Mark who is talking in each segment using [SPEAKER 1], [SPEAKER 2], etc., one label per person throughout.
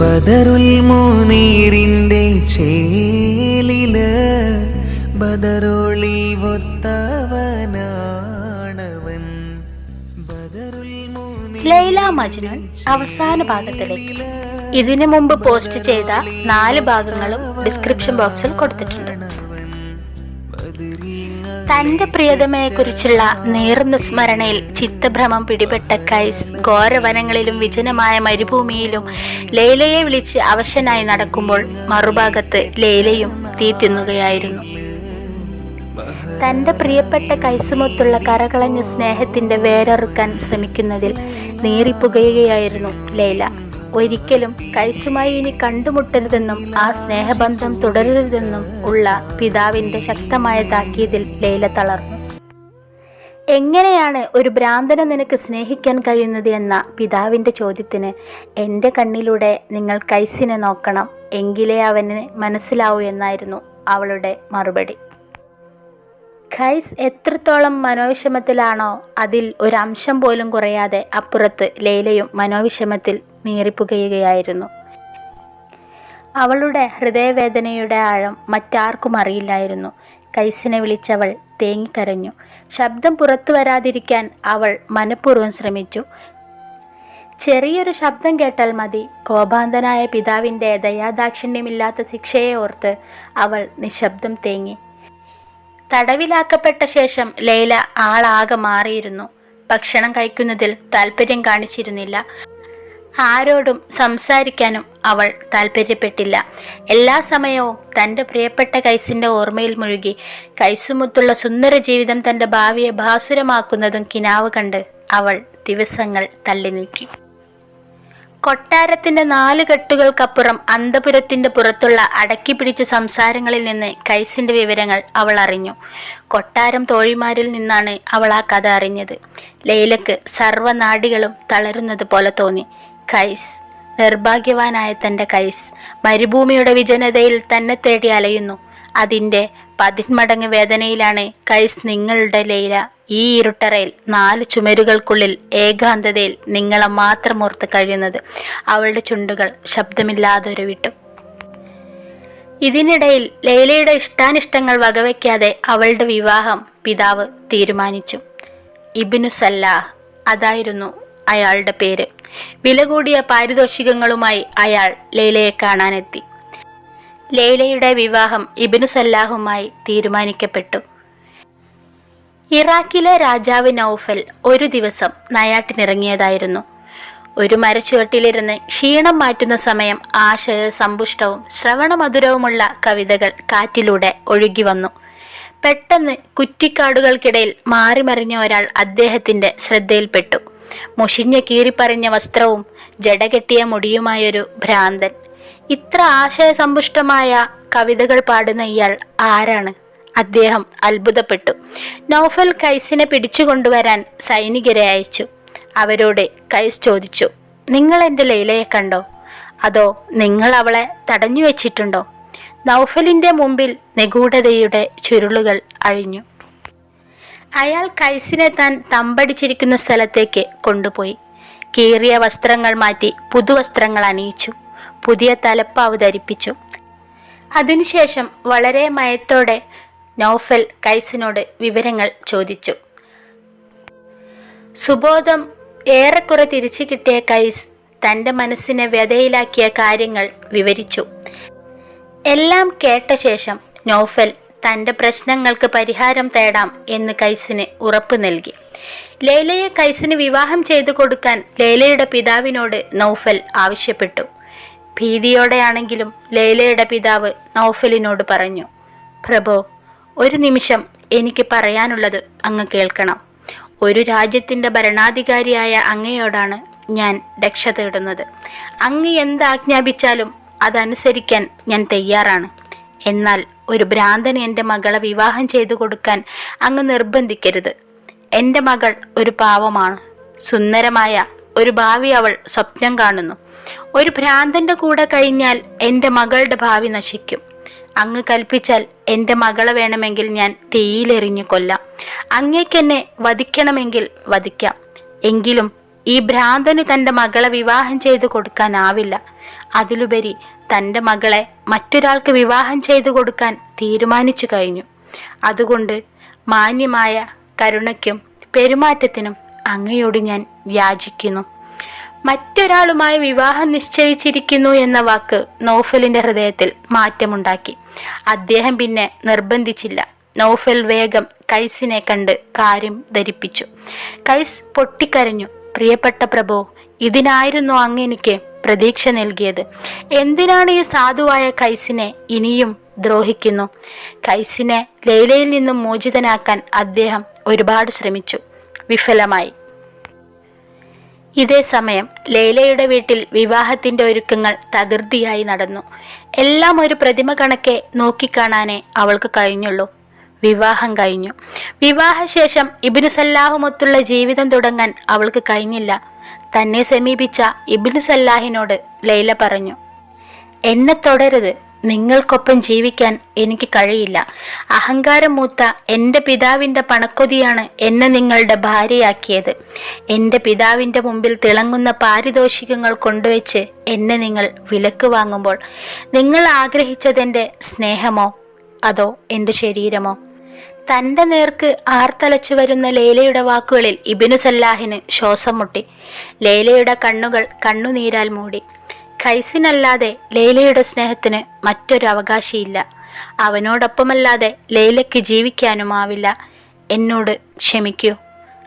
[SPEAKER 1] ബദറുൽ മൂനീരിന്റെ ചേലിൽ ഒത്തവനാണവൻ. ബദറുൽ മുനീർ
[SPEAKER 2] ലൈല മജ്നുൻ അവസാന ഭാഗത്തിലേക്ക്. ഇതിനു മുമ്പ് പോസ്റ്റ് ചെയ്ത നാല് ഭാഗങ്ങളും ഡിസ്ക്രിപ്ഷൻ ബോക്സിൽ കൊടുത്തിട്ടുണ്ട്. തന്റെ പ്രിയതമയെക്കുറിച്ചുള്ള നേർന്ന സ്മരണയിൽ ചിത്തഭ്രമം പിടിപെട്ട കൈസ് ഘോരവനങ്ങളിലും വിജനമായ മരുഭൂമിയിലും ലൈലയെ വിളിച്ച് അവശനായി നടക്കുമ്പോൾ മറുഭാഗത്ത് ലൈലയും തീ തിന്നുകയായിരുന്നു. തന്റെ പ്രിയപ്പെട്ട കൈസുമൊത്തുള്ള കരകളഞ്ഞ സ്നേഹത്തിന്റെ വേരറുക്കാൻ ശ്രമിക്കുന്നതിൽ നീറിപ്പുകയുകയായിരുന്നു ലൈല. ഒരിക്കലും കൈസുമായി ഇനി കണ്ടുമുട്ടരുതെന്നും ആ സ്നേഹബന്ധം തുടരരുതെന്നും ഉള്ള പിതാവിന്റെ ശക്തമായ താക്കീതിൽ ലൈല തളർന്നു. എങ്ങനെയാണ് ഒരു ഭ്രാന്തനെ നിനക്ക് സ്നേഹിക്കാൻ കഴിയുന്നത് എന്ന പിതാവിന്റെ ചോദ്യത്തിന് എന്റെ കണ്ണിലൂടെ നിങ്ങൾ കൈസിനെ നോക്കണം എങ്കിലേ അവന് മനസ്സിലാവൂ എന്നായിരുന്നു അവളുടെ മറുപടി. ഖൈസ് എത്രത്തോളം മനോവിഷമത്തിലാണോ അതിൽ ഒരംശം പോലും കുറയാതെ അപ്പുറത്ത് ലൈലയും മനോവിഷമത്തിൽ നീറിപ്പുകയുകയായിരുന്നു. അവളുടെ ഹൃദയവേദനയുടെ ആഴം മറ്റാർക്കും അറിയില്ലായിരുന്നു. കൈസിനെ വിളിച്ചവൾ തേങ്ങിക്കരഞ്ഞു. ശബ്ദം പുറത്തു വരാതിരിക്കാൻ അവൾ മനഃപൂർവം ശ്രമിച്ചു. ചെറിയൊരു ശബ്ദം കേട്ടാൽ മതി. കോപാന്തനായ പിതാവിന്റെ ദയാദാക്ഷിണ്യമില്ലാത്ത ശിക്ഷയെ ഓർത്ത് അവൾ നിശബ്ദം തേങ്ങി. തടവിലാക്കപ്പെട്ട ശേഷം ലൈല ആളാകെ മാറിയിരുന്നു. ഭക്ഷണം കഴിക്കുന്നതിൽ താല്പര്യം കാണിച്ചിരുന്നില്ല. ആരോടും സംസാരിക്കാനും അവൾ താല്പര്യപ്പെട്ടില്ല എല്ലാ സമയവും തന്റെ പ്രിയപ്പെട്ട കൈസിന്റെ ഓർമ്മയിൽ മുഴുകി കൈസുമുത്തുള്ള സുന്ദര ജീവിതം തന്റെ ഭാവിയെ ഭാസുരമാക്കുന്നതും കിനാവ് കണ്ട് അവൾ ദിവസങ്ങൾ തള്ളി നീക്കി. കൊട്ടാരത്തിന്റെ നാല് കെട്ടുകൾക്കപ്പുറം അന്തപുരത്തിന്റെ പുറത്തുള്ള അടക്കി പിടിച്ച സംസാരങ്ങളിൽ നിന്ന് കൈസിന്റെ വിവരങ്ങൾ അവൾ അറിഞ്ഞു. കൊട്ടാരം തോഴിമാരിൽ നിന്നാണ് അവൾ ആ കഥ അറിഞ്ഞത്. ലൈലക്ക് സർവനാടികളും തളരുന്നത് പോലെ തോന്നി. കൈസ്. നിർഭാഗ്യവാനായ തന്റെ കൈസ്. മരുഭൂമിയുടെ വിജനതയിൽ തന്നെ തേടി അലയുന്നു. അതിന്റെ പതിന്മടങ്ങ് വേദനയിലാണ് കൈസ് നിങ്ങളുടെ ലൈല. ഈ ഇരുട്ടറയിൽ നാല് ചുമരുകൾക്കുള്ളിൽ ഏകാന്തതയിൽ നിങ്ങളെ മാത്രം ഓർത്ത് കഴിയുന്നത്. അവളുടെ ചുണ്ടുകൾ ശബ്ദമില്ലാതെ വിട്ടു. ഇതിനിടയിൽ ലൈലയുടെ ഇഷ്ടാനിഷ്ടങ്ങൾ വകവയ്ക്കാതെ അവളുടെ വിവാഹം പിതാവ് തീരുമാനിച്ചു. ഇബിനു സല്ലാഹ്. അതായിരുന്നു അയാളുടെ പേര്. വില കൂടിയ പാരിതോഷികങ്ങളുമായി അയാൾ ലൈലയെ കാണാനെത്തി. ലൈലയുടെ വിവാഹം ഇബിനു സല്ലാഹുമായി തീരുമാനിക്കപ്പെട്ടു. ഇറാഖിലെ രാജാവ് നൌഫൽ ഒരു ദിവസം നയാട്ടിനിറങ്ങിയതായിരുന്നു. ഒരു മരച്ചുവട്ടിലിരുന്ന് ക്ഷീണം മാറ്റുന്ന സമയം ആശയ സമ്പുഷ്ടവും ശ്രവണമധുരവുമുള്ള കവിതകൾ കാറ്റിലൂടെ ഒഴുകി വന്നു. പെട്ടെന്ന് കുറ്റിക്കാടുകൾക്കിടയിൽ മാറിമറിഞ്ഞ ഒരാൾ അദ്ദേഹത്തിന്റെ ശ്രദ്ധയിൽപ്പെട്ടു. മുഷിഞ്ഞ കീറിപ്പറിഞ്ഞ വസ്ത്രവും ജടകെട്ടിയ മുടിയുമായൊരു ഭ്രാന്തൻ. ഇത്ര ആശയസമ്പുഷ്ടമായ കവിതകൾ പാടുന്ന ഇയാൾ ആരാണ്? അദ്ദേഹം അത്ഭുതപ്പെട്ടു. നൗഫൽ കൈസിനെ പിടിച്ചുകൊണ്ടുവരാൻ സൈനികരെ അയച്ചു. അവരോട് കൈസ് ചോദിച്ചു നിങ്ങൾ എന്റെ ലൈലയെ കണ്ടോ? അതോ നിങ്ങൾ അവളെ തടഞ്ഞു വെച്ചിട്ടുണ്ടോ? നൗഫലിന്റെ മുമ്പിൽ നിഗൂഢതയുടെ ചുരുളുകൾ അഴിഞ്ഞു. അയാൾ കൈസിനെ താൻ തമ്പടിച്ചിരിക്കുന്ന സ്ഥലത്തേക്ക് കൊണ്ടുപോയി. കീറിയ വസ്ത്രങ്ങൾ മാറ്റി പുതുവസ്ത്രങ്ങൾ അണിയിച്ചു. പുതിയ തലപ്പാവ് ധരിപ്പിച്ചു. അതിനുശേഷം വളരെ മയത്തോടെ നൗഫൽ കൈസിനോട് വിവരങ്ങൾ ചോദിച്ചു. സുബോധം ഏറെക്കുറെ തിരിച്ചു കിട്ടിയ കൈസ് തന്റെ മനസ്സിനെ വ്യതയിലാക്കിയ കാര്യങ്ങൾ വിവരിച്ചു. എല്ലാം കേട്ട ശേഷം നൗഫൽ തന്റെ പ്രശ്നങ്ങൾക്ക് പരിഹാരം തേടാം എന്ന് കൈസിന് ഉറപ്പ് നൽകി. ലേലയെ കൈസിന് വിവാഹം ചെയ്തു കൊടുക്കാൻ ലേലയുടെ പിതാവിനോട് നൗഫൽ ആവശ്യപ്പെട്ടു. ഭീതിയോടെയാണെങ്കിലും ലേലയുടെ പിതാവ് നൗഫലിനോട് പറഞ്ഞു പ്രഭോ ഒരു നിമിഷം എനിക്ക് പറയാനുള്ളത് അങ്ങ് കേൾക്കണം. ഒരു രാജ്യത്തിന്റെ ഭരണാധികാരിയായ അങ്ങയോടാണ് ഞാൻ രക്ഷ തേടുന്നത്. അങ്ങ് എന്താജ്ഞാപിച്ചാലും അതനുസരിക്കാൻ ഞാൻ തയ്യാറാണ്. എന്നാൽ ഒരു ഭ്രാന്തന് എന്റെ മകളെ വിവാഹം ചെയ്തു കൊടുക്കാൻ അങ്ങ് നിർബന്ധിക്കരുത്. എന്റെ മകൾ ഒരു പാവമാണ്. സുന്ദരമായ ഒരു ഭാവി അവൾ സ്വപ്നം കാണുന്നു. ഒരു ഭ്രാന്തന്റെ കൂടെ കഴിഞ്ഞാൽ എന്റെ മകളുടെ ഭാവി നശിക്കും. അങ്ങ് കൽപ്പിച്ചാൽ എന്റെ മകളെ വേണമെങ്കിൽ ഞാൻ തീയിലെറിഞ്ഞു കൊല്ലാം. അങ്ങേക്കെന്നെ വധിക്കണമെങ്കിൽ വധിക്കാം. എങ്കിലും ഈ ഭ്രാന്തന് തന്റെ മകളെ വിവാഹം ചെയ്തു കൊടുക്കാനാവില്ല. അതിലുപരി തന്റെ മകളെ മറ്റൊരാൾക്ക് വിവാഹം ചെയ്തു കൊടുക്കാൻ തീരുമാനിച്ചു കഴിഞ്ഞു. അതുകൊണ്ട് മാന്യമായ കരുണയ്ക്കും പെരുമാറ്റത്തിനും അങ്ങയോട് ഞാൻ യാചിക്കുന്നു. മറ്റൊരാളുമായി വിവാഹം നിശ്ചയിച്ചിരിക്കുന്നു എന്ന വാക്ക് നോഫലിന്റെ ഹൃദയത്തിൽ മാറ്റമുണ്ടാക്കി. അദ്ദേഹം പിന്നെ നിർബന്ധിച്ചില്ല. നോഫൽ വേഗം കൈസിനെ കണ്ട് കാര്യം ധരിപ്പിച്ചു. കൈസ് പൊട്ടിക്കരഞ്ഞു. പ്രിയപ്പെട്ട പ്രഭോ ഇതിനായിരുന്നു അങ്ങ് എനിക്ക് പ്രതീക്ഷ നൽകിയത്. എന്തിനാണ് ഈ സാധുവായ കൈസിനെ ഇനിയും ദ്രോഹിക്കുന്നു? കൈസിനെ ലൈലയിൽ നിന്നും മോചിതനാക്കാൻ അദ്ദേഹം ഒരുപാട് ശ്രമിച്ചു. വിഫലമായി. ഇതേ സമയം ലൈലയുടെ വീട്ടിൽ വിവാഹത്തിന്റെ ഒരുക്കങ്ങൾ തകൃതിയായി നടന്നു. എല്ലാം ഒരു പ്രതിമ കണക്കെ നോക്കിക്കാണാനേ അവൾക്ക് കഴിഞ്ഞുള്ളൂ. വിവാഹം കഴിഞ്ഞു. വിവാഹശേഷം ഇബിനു സല്ലാഹുമൊത്തുള്ള ജീവിതം തുടങ്ങാൻ അവൾക്ക് കഴിഞ്ഞില്ല. തന്നെ സമീപിച്ച ഇബിനു സല്ലാഹിനോട് ലൈല പറഞ്ഞു എന്നെ തുടരുത്. നിങ്ങൾക്കൊപ്പം ജീവിക്കാൻ എനിക്ക് കഴിയില്ല. അഹങ്കാരം മൂത്ത എന്റെ പിതാവിന്റെ പണക്കൊതിയാണ് എന്നെ നിങ്ങളുടെ ഭാര്യയാക്കിയത്. എന്റെ പിതാവിന്റെ മുമ്പിൽ തിളങ്ങുന്ന പാരിതോഷികങ്ങൾ കൊണ്ടുവച്ച് എന്നെ നിങ്ങൾ വിലക്ക് വാങ്ങുമ്പോൾ നിങ്ങൾ ആഗ്രഹിച്ചതെന്റെ സ്നേഹമോ അതോ എന്റെ ശരീരമോ? തന്റെ നേർക്ക് ആർത്തലച്ചു വരുന്ന ലേലയുടെ വാക്കുകളിൽ ഇബിനു സല്ലാഹിന് ശ്വാസം മുട്ടി ലേലയുടെ കണ്ണുകൾ കണ്ണുനീരാൽ മൂടി. ഖൈസിനല്ലാതെ ലേലയുടെ സ്നേഹത്തിന് മറ്റൊരു അവകാശിയില്ല. അവനോടൊപ്പമല്ലാതെ ലേലയ്ക്ക് ജീവിക്കാനുമാവില്ല. എന്നോട് ക്ഷമിക്കൂ.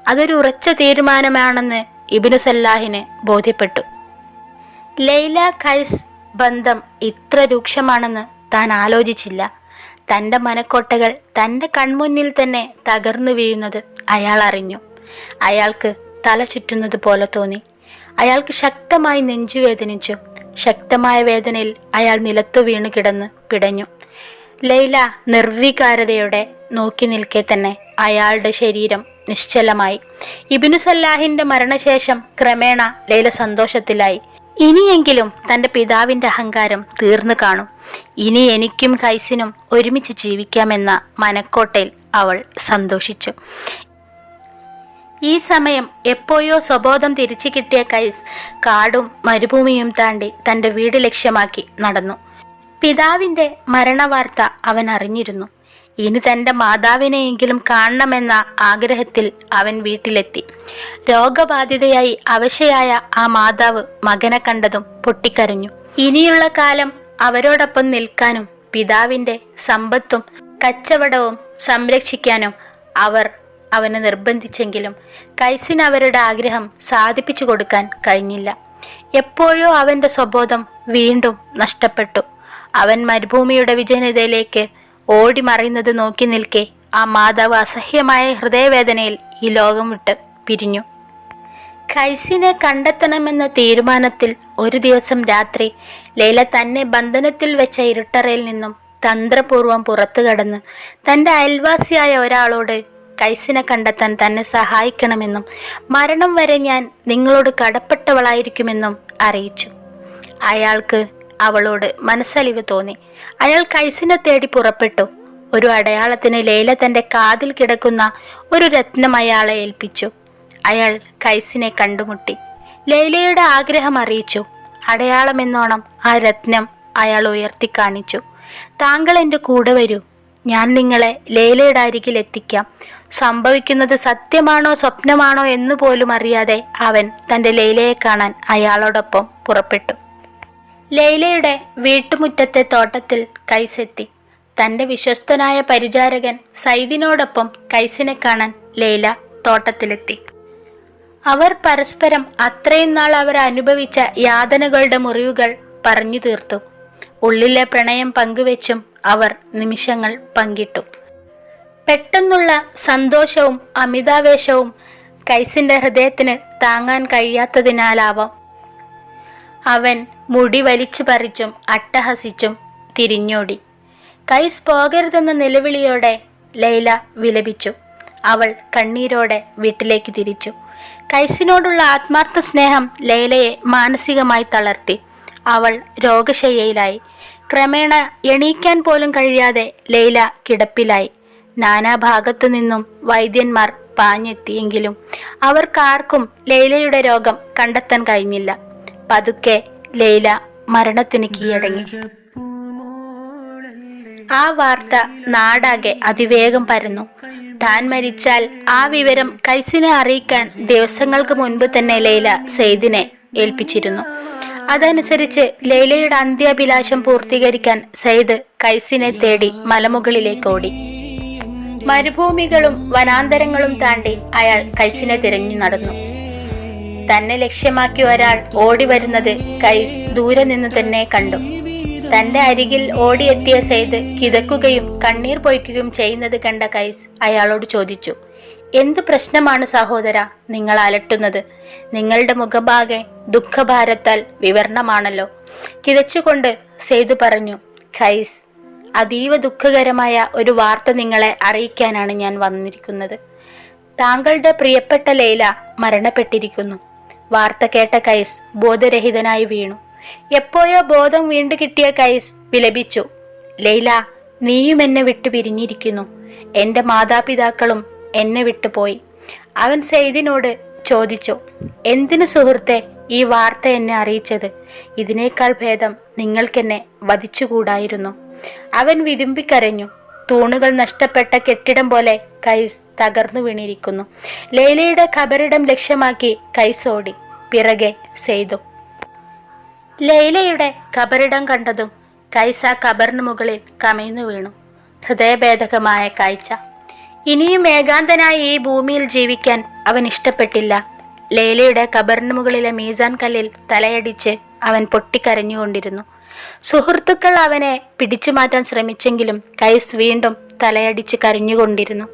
[SPEAKER 2] അതൊരു ഉറച്ച തീരുമാനമാണെന്ന് ഇബിനു സല്ലാഹിന് ബോധ്യപ്പെട്ടു. ലൈല ഖൈസ് ബന്ധം ഇത്ര രൂക്ഷമാണെന്ന് താൻ ആലോചിച്ചില്ല. തന്റെ മനക്കോട്ടകൾ തന്റെ കൺമുന്നിൽ തന്നെ തകർന്നു വീഴുന്നത് അയാൾ അറിഞ്ഞു. അയാൾക്ക് തല ചുറ്റുന്നത് പോലെ തോന്നി. അയാൾക്ക് ശക്തമായി നെഞ്ചുവേദനിച്ചു ശക്തമായ വേദനയിൽ അയാൾ നിലത്തു വീണു കിടന്ന് പിടഞ്ഞു. ലൈല നിർവികാരതയോടെ നോക്കി നിൽക്കെ തന്നെ അയാളുടെ ശരീരം നിശ്ചലമായി. ഇബിനു സല്ലാഹിന്റെ മരണശേഷം ക്രമേണ ലൈല സന്തോഷത്തിലായി. ഇനിയെങ്കിലും തന്റെ പിതാവിന്റെ അഹങ്കാരം തീർന്നു കാണും. ഇനി എനിക്കും കൈസിനും ഒരുമിച്ച് ജീവിക്കാമെന്ന മനക്കോട്ടയിൽ അവൾ സന്തോഷിച്ചു. ഈ സമയം എപ്പോഴോ സ്വബോധം തിരിച്ചു കിട്ടിയ കൈസ് കാടും മരുഭൂമിയും താണ്ടി തന്റെ വീട് ലക്ഷ്യമാക്കി നടന്നു. പിതാവിന്റെ മരണവാർത്ത അവൻ അറിഞ്ഞിരുന്നു. ഇനി തന്റെ മാതാവിനെയെങ്കിലും കാണണമെന്ന ആഗ്രഹത്തിൽ അവൻ വീട്ടിലെത്തി. രോഗബാധിതയായി അവശയായ ആ മാതാവ് മകനെ കണ്ടതും പൊട്ടിക്കരഞ്ഞു. ഇനിയുള്ള കാലം അവരോടൊപ്പം നിൽക്കാനും പിതാവിന്റെ സമ്പത്തും കച്ചവടവും സംരക്ഷിക്കാനും അവർ അവനെ നിർബന്ധിച്ചെങ്കിലും കൈസിന് അവരുടെ ആഗ്രഹം സാധിപ്പിച്ചു കൊടുക്കാൻ കഴിഞ്ഞില്ല. എപ്പോഴോ അവന്റെ സ്വബോധം വീണ്ടും നഷ്ടപ്പെട്ടു. അവൻ മരുഭൂമിയുടെ വിജനതയിലേക്ക് ഓടി മറയുന്നത് നോക്കി നിൽക്കെ. ആ മാതാവ് അസഹ്യമായ ഹൃദയവേദനയിൽ ഈ ലോകം വിട്ട് പിരിഞ്ഞു. ഖൈസിനെ കണ്ടെത്തണമെന്ന തീരുമാനത്തിൽ ഒരു ദിവസം രാത്രി ലൈല തന്നെ ബന്ധനത്തിൽ വെച്ച ഇരുട്ടറയിൽ നിന്നും തന്ത്രപൂർവം പുറത്തു കടന്ന് തന്റെ അയൽവാസിയായ ഒരാളോട് കൈസിനെ കണ്ടെത്താൻ തന്നെ സഹായിക്കണമെന്നും മരണം വരെ ഞാൻ നിങ്ങളോട് കടപ്പെട്ടവളായിരിക്കുമെന്നും അറിയിച്ചു. അയാൾക്ക് അവളോട് മനസ്സലിവ് തോന്നി. അയാൾ കൈസിനെ തേടി പുറപ്പെട്ടു. ഒരു അടയാളത്തിന് ലൈല തന്റെ കാതിൽ കിടക്കുന്ന ഒരു രത്നം അയാളെ ഏൽപ്പിച്ചു. അയാൾ കൈസിനെ കണ്ടുമുട്ടി. ലൈലയുടെ ആഗ്രഹം അറിയിച്ചു. അടയാളമെന്നോണം ആ രത്നം അയാൾ ഉയർത്തി കാണിച്ചു. താങ്കൾ എന്റെ കൂടെ വരൂ. ഞാൻ നിങ്ങളെ ലൈലയുടെ അരികിൽ എത്തിക്കാം. സംഭവിക്കുന്നത് സത്യമാണോ സ്വപ്നമാണോ എന്ന് പോലും അറിയാതെ അവൻ തന്റെ ലൈലയെ കാണാൻ അയാളോടൊപ്പം പുറപ്പെട്ടു. ലൈലയുടെ വീട്ടുമുറ്റത്തെ തോട്ടത്തിൽ കൈസെത്തി. തന്റെ വിശ്വസ്തനായ പരിചാരകൻ സൈദിനോടൊപ്പം കൈസിനെ കാണാൻ ലൈല തോട്ടത്തിലെത്തി. അവർ പരസ്പരം അത്രയും നാൾ അവർ അനുഭവിച്ച യാതനകളുടെ മുറിവുകൾ പറഞ്ഞു തീർത്തു. ഉള്ളിലെ പ്രണയം പങ്കുവെച്ചും അവർ നിമിഷങ്ങൾ പങ്കിട്ടു. പെട്ടെന്നുള്ള സന്തോഷവും അമിതാവേശവും കൈസിന്റെ ഹൃദയത്തിന് താങ്ങാൻ കഴിയാത്തതിനാലാവാം അവൻ മുടി വലിച്ചു പറിച്ചും അട്ടഹസിച്ചും തിരിഞ്ഞോടി. കൈസ് പോകരുതെന്ന നിലവിളിയോടെ ലൈല വിലപിച്ചു. അവൾ കണ്ണീരോടെ വീട്ടിലേക്ക് തിരിച്ചു. കൈസിനോടുള്ള ആത്മാർത്ഥ സ്നേഹം ലൈലയെ മാനസികമായി തളർത്തി. അവൾ രോഗശയ്യയിലായി. ക്രമേണ എണീക്കാൻ പോലും കഴിയാതെ ലൈല കിടപ്പിലായി. നാനാഭാഗത്തു നിന്നും വൈദ്യന്മാർ പാഞ്ഞെത്തിയെങ്കിലും അവർക്കാർക്കും ലൈലയുടെ രോഗം കണ്ടെത്താൻ കഴിഞ്ഞില്ല. പതുക്കെ ലൈല മരണത്തിന് കീഴടങ്ങി. ആ വാർത്ത നാടാകെ അതിവേഗം പരന്നു. താൻ മരിച്ചാൽ ആ വിവരം കൈസിനെ അറിയിക്കാൻ ദിവസങ്ങൾക്ക് മുൻപ് തന്നെ ലൈല സെയ്ദിനെ ഏൽപ്പിച്ചിരുന്നു. അതനുസരിച്ച് ലൈലയുടെ അന്ത്യാഭിലാഷം പൂർത്തീകരിക്കാൻ സെയ്ദ് കൈസിനെ തേടി മലമുകളിലേക്ക് ഓടി. മരുഭൂമികളും വനാന്തരങ്ങളും താണ്ടി അയാൾ കൈസിനെ തിരഞ്ഞു നടന്നു. തന്നെ ലക്ഷ്യമാക്കി ഒരാൾ ഓടി വരുന്നത് കൈസ് ദൂരെ നിന്ന് തന്നെ കണ്ടു. തന്റെ അരികിൽ ഓടിയെത്തിയ സെയ്ദ് കിതക്കുകയും കണ്ണീർ പൊയ്ക്കുകയും ചെയ്യുന്നത് കണ്ട കൈസ് അയാളോട് ചോദിച്ചു എന്ത് പ്രശ്നമാണ് സഹോദര നിങ്ങൾ അലട്ടുന്നത്? നിങ്ങളുടെ മുഖഭാഗെ ദുഃഖഭാരത്താൽ വിവരണമാണല്ലോ. കിതച്ചുകൊണ്ട് സെയ്ദ് പറഞ്ഞു ഖൈസ് അതീവ ദുഃഖകരമായ ഒരു വാർത്ത നിങ്ങളെ അറിയിക്കാനാണ് ഞാൻ വന്നിരിക്കുന്നത്. താങ്കളുടെ പ്രിയപ്പെട്ട ലൈല മരണപ്പെട്ടിരിക്കുന്നു. വാർത്ത കേട്ട കൈസ് ബോധരഹിതനായി വീണു. എപ്പോഴോ ബോധം വീണ്ടു കിട്ടിയ കൈസ് വിലപിച്ചു. ലൈല നീയും എന്നെ വിട്ടു പിരിഞ്ഞിരിക്കുന്നു. എന്റെ മാതാപിതാക്കളും എന്നെ വിട്ടുപോയി അവൻ സെയ്ദിനോട് ചോദിച്ചു എന്തിനു സുഹൃത്തെ ഈ വാർത്ത എന്നെ അറിയിച്ചത്? ഇതിനേക്കാൾ ഭേദം നിങ്ങൾക്കെന്നെ വധിച്ചുകൂടായിരുന്നു. അവൻ വിതുമ്പിക്കരഞ്ഞു. തൂണുകൾ നഷ്ടപ്പെട്ട കെട്ടിടം പോലെ കൈസ് തകർന്നു വീണിരിക്കുന്നു. ലൈലയുടെ ഖബറിടം ലക്ഷ്യമാക്കി കൈസ് ഓടി. പിറകെ സെയ്തു. ലൈലയുടെ ഖബറിടം കണ്ടതും കൈസ ഖബറിന് മുകളിൽ കമിഴ്ന്നു വീണു. ഹൃദയഭേദകമായ കാഴ്ച. ഇനിയും ഏകാന്തനായി ഈ ഭൂമിയിൽ ജീവിക്കാൻ അവൻ ഇഷ്ടപ്പെട്ടില്ല. ലൈലയുടെ ഖബറിന് മുകളിലെ മീസാൻ കല്ലിൽ തലയടിച്ച് അവൻ പൊട്ടിക്കരഞ്ഞുകൊണ്ടിരുന്നു. സുഹൃത്തുക്കൾ അവനെ പിടിച്ചു മാറ്റാൻ ശ്രമിച്ചെങ്കിലും കൈസ് വീണ്ടും തലയടിച്ച് കരഞ്ഞുകൊണ്ടിരുന്നു.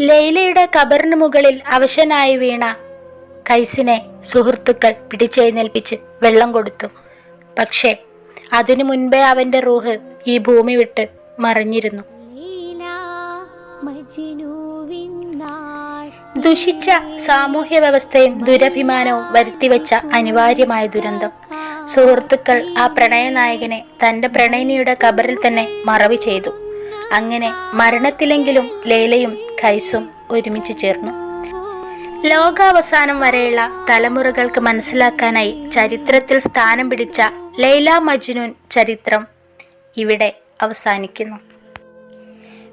[SPEAKER 2] ലൈലയുടെ കബറിന് മുകളിൽ അവശനായി വീണ കൈസിനെ സുഹൃത്തുക്കൾ പിടിച്ചെഴുന്നേൽപ്പിച്ച് വെള്ളം കൊടുത്തു. പക്ഷേ അതിനു മുൻപേ അവന്റെ റൂഹ് ഈ ഭൂമി വിട്ട് മറിഞ്ഞിരുന്നു. ദുഷിച്ച സാമൂഹ്യ വ്യവസ്ഥയും ദുരഭിമാനവും വരുത്തിവെച്ച അനിവാര്യമായ ദുരന്തം. സുഹൃത്തുക്കൾ ആ പ്രണയനായകനെ തന്റെ പ്രണയിനിയുടെ കബറിൽ തന്നെ മറവി ചെയ്തു. അങ്ങനെ മരണത്തിലെങ്കിലും ലൈലയും കൈസും ഒരുമിച്ച് ചേർന്നു. ലോകാവസാനം വരെയുള്ള തലമുറകൾക്ക് മനസ്സിലാക്കാനായി ചരിത്രത്തിൽ സ്ഥാനം പിടിച്ച ലൈല മജ്നുൻ ചരിത്രം ഇവിടെ അവസാനിക്കുന്നു.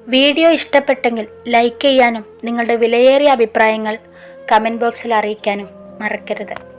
[SPEAKER 2] വീഡിയോ ഇഷ്ടപ്പെട്ടെങ്കിൽ ലൈക്ക് ചെയ്യാനും നിങ്ങളുടെ വിലയേറിയ അഭിപ്രായങ്ങൾ കമന്റ് ബോക്സിൽ അറിയിക്കാനും മറക്കരുത്.